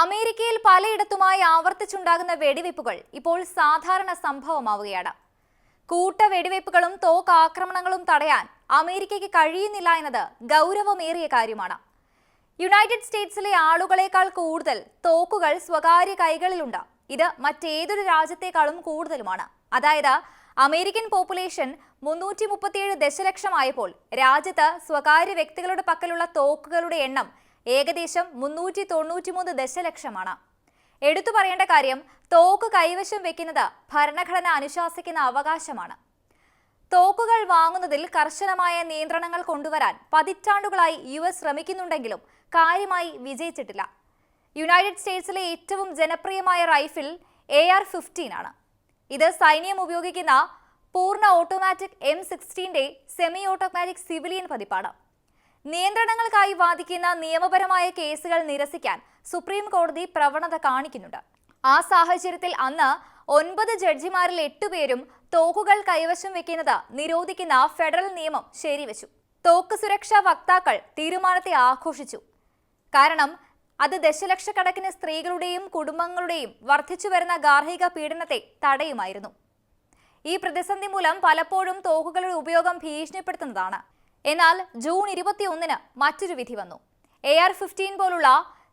അമേരിക്കയിൽ പലയിടത്തുമായി ആവർത്തിച്ചുണ്ടാകുന്ന വെടിവെപ്പുകൾ ഇപ്പോൾ സാധാരണ സംഭവമാവുകയാണ്. കൂട്ട വെടിവെപ്പുകളും തോക്ക് ആക്രമണങ്ങളും തടയാൻ അമേരിക്കയ്ക്ക് കഴിയുന്നില്ല എന്നത് ഗൗരവമേറിയ കാര്യമാണ്. യുണൈറ്റഡ് സ്റ്റേറ്റ്സിലെ ആളുകളെക്കാൾ കൂടുതൽ തോക്കുകൾ സ്വകാര്യ കൈകളിലുണ്ട്. ഇത് മറ്റേതൊരു രാജ്യത്തെക്കാളും കൂടുതലുമാണ്. അതായത് അമേരിക്കൻ പോപ്പുലേഷൻ മുന്നൂറ്റി മുപ്പത്തിയേഴ് ദശലക്ഷമായപ്പോൾ രാജ്യത്ത് സ്വകാര്യ വ്യക്തികളുടെ പക്കലുള്ള തോക്കുകളുടെ എണ്ണം ഏകദേശം മുന്നൂറ്റി തൊണ്ണൂറ്റിമൂന്ന് ദശലക്ഷമാണ്. എടുത്തു പറയേണ്ട കാര്യം തോക്ക് കൈവശം വെക്കുന്നത് ഭരണഘടന അനുശാസിക്കുന്ന അവകാശമാണ്. തോക്കുകൾ വാങ്ങുന്നതിൽ കർശനമായ നിയന്ത്രണങ്ങൾ കൊണ്ടുവരാൻ പതിറ്റാണ്ടുകളായി യു എസ് ശ്രമിക്കുന്നുണ്ടെങ്കിലും കാര്യമായി വിജയിച്ചിട്ടില്ല. യുണൈറ്റഡ് സ്റ്റേറ്റ്സിലെ ഏറ്റവും ജനപ്രിയമായ റൈഫിൾ എ ആർ ഫിഫ്റ്റീൻ ആണ്. ഇത് സൈന്യം ഉപയോഗിക്കുന്ന പൂർണ ഓട്ടോമാറ്റിക് എം സിക്സ്റ്റീന്റെ സെമി ഓട്ടോമാറ്റിക് സിവിലിയൻ പതിപ്പാണ്. നിയന്ത്രണങ്ങൾക്കായി വാദിക്കുന്ന നിയമപരമായ കേസുകൾ നിരസിക്കാൻ സുപ്രീം കോടതി പ്രവണത കാണിക്കുന്നുണ്ട്. ആ സാഹചര്യത്തിൽ അന്ന് ഒൻപത് ജഡ്ജിമാരിൽ എട്ടുപേരും തോക്കുകൾ കൈവശം വെക്കുന്നത് നിരോധിക്കുന്ന ഫെഡറൽ നിയമം ശരിവച്ചു. തോക്ക് സുരക്ഷാ വക്താക്കൾ തീരുമാനത്തെ ആഘോഷിച്ചു. കാരണം അത് ദശലക്ഷക്കണക്കിന് സ്ത്രീകളുടെയും കുടുംബങ്ങളുടെയും വർദ്ധിച്ചു വരുന്ന ഗാർഹിക പീഡനത്തെ തടയുമായിരുന്നു. ഈ പ്രതിസന്ധി മൂലം പലപ്പോഴും തോക്കുകളുടെ ഉപയോഗം ഭീഷണിപ്പെടുത്തുന്നതാണ്. എന്നാൽ ജൂൺ ഇരുപത്തിയൊന്നിന് മറ്റൊരു വിധി വന്നു. എ ആർ ഫിഫ്റ്റീൻ പോലുള്ള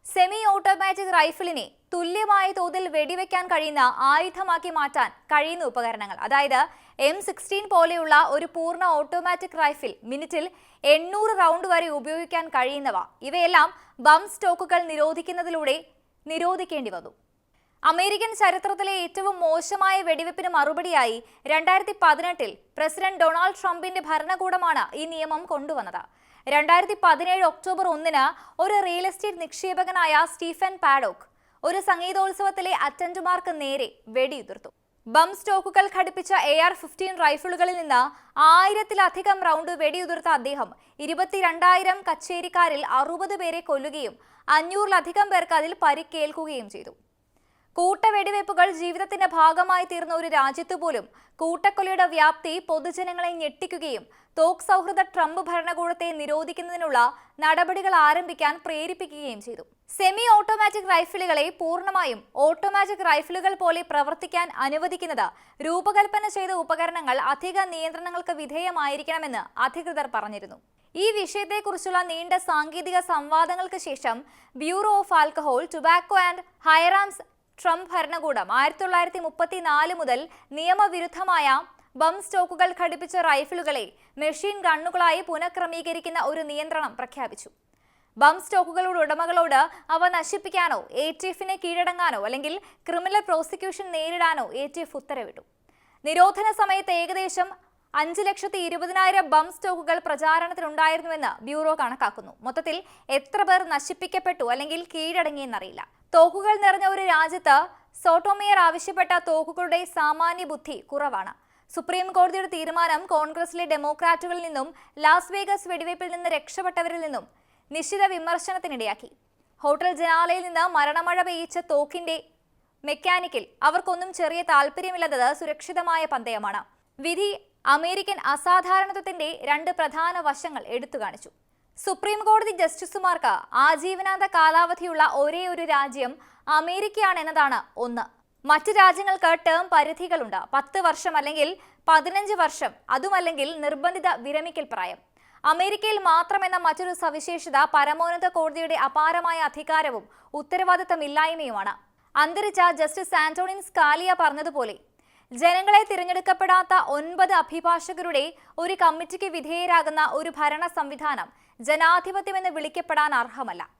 സെമി ഓട്ടോമാറ്റിക് റൈഫിളിനെ തുല്യമായ തോതിൽ വെടിവെക്കാൻ കഴിയുന്ന ആയുധമാക്കി മാറ്റാൻ കഴിയുന്ന ഉപകരണങ്ങൾ. അതായത് എം സിക്സ്റ്റീൻ പോലെയുള്ള ഒരു പൂർണ ഓട്ടോമാറ്റിക് റൈഫിൽ മിനിറ്റിൽ എണ്ണൂറ് റൗണ്ട് വരെ ഉപയോഗിക്കാൻ കഴിയുന്നവ. ഇവയെല്ലാം ബം സ്റ്റോക്കുകൾ നിരോധിക്കുന്നതിലൂടെ നിരോധിക്കേണ്ടി വന്നു. അമേരിക്കൻ ചരിത്രത്തിലെ ഏറ്റവും മോശമായ വെടിവെപ്പിന് മറുപടിയായി രണ്ടായിരത്തി പതിനെട്ടിൽ പ്രസിഡന്റ് ഡൊണാൾഡ് ട്രംപിന്റെ ഭരണകൂടമാണ് ഈ നിയമം കൊണ്ടുവന്നത്. രണ്ടായിരത്തി പതിനേഴ് ഒക്ടോബർ ഒന്നിന് ഒരു റിയൽ എസ്റ്റേറ്റ് നിക്ഷേപകനായ സ്റ്റീഫൻ പാഡോക്ക് ഒരു സംഗീതോത്സവത്തിലെ അറ്റൻഡുമാർക്ക് നേരെ വെടിയുതിർത്തു. ബം സ്റ്റോക്കുകൾ ഘടിപ്പിച്ച എ ആർ ഫിഫ്റ്റീൻ റൈഫിളുകളിൽ നിന്ന് ആയിരത്തിലധികം റൗണ്ട് വെടിയുതിർത്ത അദ്ദേഹം ഇരുപത്തിരണ്ടായിരം കച്ചേരിക്കാരിൽ അറുപത് പേരെ കൊല്ലുകയും അഞ്ഞൂറിലധികം പേർക്ക് അതിൽ പരിക്കേൽക്കുകയും ചെയ്തു. കൂട്ടവെടിവെപ്പുകൾ ജീവിതത്തിന്റെ ഭാഗമായി തീർന്ന ഒരു രാജ്യത്ത് പോലും കൂട്ടക്കൊലയുടെ വ്യാപ്തി പൊതുജനങ്ങളെ ഞെട്ടിക്കുകയും തോക്ക് സൗഹൃദ ട്രംപ് ഭരണകൂടത്തെ നിരോധിക്കുന്നതിനുള്ള നടപടികൾ ആരംഭിക്കാൻ പ്രേരിപ്പിക്കുകയും ചെയ്തു. സെമി ഓട്ടോമാറ്റിക് റൈഫിളുകളെ പൂർണമായും ഓട്ടോമാറ്റിക് റൈഫിളുകൾ പോലെ പ്രവർത്തിക്കാൻ അനുവദിക്കുന്നത് രൂപകൽപ്പന ചെയ്ത ഉപകരണങ്ങൾ അധിക നിയന്ത്രണങ്ങൾക്ക് വിധേയമായിരിക്കണമെന്ന് അധികൃതർ പറഞ്ഞിരുന്നു. ഈ വിഷയത്തെക്കുറിച്ചുള്ള നീണ്ട സാങ്കേതിക സംവാദങ്ങൾക്ക് ശേഷം bureau of alcohol tobacco and firearms Trump ഭരണകൂടം ആയിരത്തി തൊള്ളായിരത്തി മുപ്പത്തിനാല് മുതൽ നിയമവിരുദ്ധമായ ബം സ്റ്റോക്കുകൾ ഘടിപ്പിച്ച റൈഫിളുകളെ മെഷീൻ ഗണ്ണുകളായി പുനഃക്രമീകരിക്കുന്ന ഒരു നിയന്ത്രണം പ്രഖ്യാപിച്ചു. ബം സ്റ്റോക്കുകളുടെ ഉടമകളോട് അവ നശിപ്പിക്കാനോ എ ടി എഫിനെ കീഴടങ്ങാനോ അല്ലെങ്കിൽ ക്രിമിനൽ പ്രോസിക്യൂഷൻ നേരിടാനോ എ ടി എഫ് ഉത്തരവിട്ടു. നിരോധന സമയത്ത് ഏകദേശം അഞ്ച് ലക്ഷത്തി ഇരുപതിനായിരം ബം സ്റ്റോക്കുകൾ പ്രചാരണത്തിലുണ്ടായിരുന്നുവെന്ന് ബ്യൂറോ കണക്കാക്കുന്നു. മൊത്തത്തിൽ എത്ര പേർ നശിപ്പിക്കപ്പെട്ടു അല്ലെങ്കിൽ കീഴടങ്ങിയെന്നറിയില്ല. തോക്കുകൾ നിറഞ്ഞ ഒരു രാജ്യത്ത് സോട്ടോമിയർ ആവശ്യപ്പെട്ട തോക്കുകളുടെ സാമാന്യ ബുദ്ധി കുറവാണ്. സുപ്രീം കോടതിയുടെ തീരുമാനം കോൺഗ്രസിലെ ഡെമോക്രാറ്റുകളിൽ നിന്നും ലാസ് വേഗസ് വെടിവയ്പിൽ നിന്ന് രക്ഷപ്പെട്ടവരിൽ നിന്നും നിശ്ചിത വിമർശനത്തിനിടയാക്കി. ഹോട്ടൽ ജനാലയിൽ നിന്ന് മരണമഴ പെയ്യിച്ച തോക്കിന്റെ മെക്കാനിക്കിൽ അവർക്കൊന്നും ചെറിയ താല്പര്യമില്ലാത്തത് സുരക്ഷിതമായ പന്തയമാണ്. വിധി അമേരിക്കൻ അസാധാരണത്വത്തിന്റെ രണ്ട് പ്രധാന വശങ്ങൾ എടുത്തു കാണിച്ചു. സുപ്രീം കോടതി ജസ്റ്റിസുമാർക്ക് ആജീവനാന്ത കാലാവധിയുള്ള ഒരേ ഒരു രാജ്യം അമേരിക്കയാണെന്നതാണ് ഒന്ന്. മറ്റ് രാജ്യങ്ങൾക്ക് ടേം പരിധികളുണ്ട്. പത്ത് വർഷം അല്ലെങ്കിൽ പതിനഞ്ച് വർഷം. അതുമല്ലെങ്കിൽ നിർബന്ധിത വിരമിക്കൽ പ്രായം. അമേരിക്കയിൽ മാത്രമെന്ന മറ്റൊരു സവിശേഷത പരമോന്നത കോടതിയുടെ അപാരമായ അധികാരവും ഉത്തരവാദിത്തമില്ലായ്മയുമാണ് അന്തരിച്ച ജസ്റ്റിസ് ആന്റോണിൻ സ്കാലിയ പറഞ്ഞതുപോലെ ജനങ്ങളെ തിരഞ്ഞെടുക്കപ്പെടാത്ത ഒൻപത് അഭിഭാഷകരുടെ ഒരു കമ്മിറ്റിക്ക് വിധേയരാകുന്ന ഒരു ഭരണ സംവിധാനം ജനാധിപത്യമെന്ന് വിളിക്കപ്പെടാൻ അർഹമല്ല.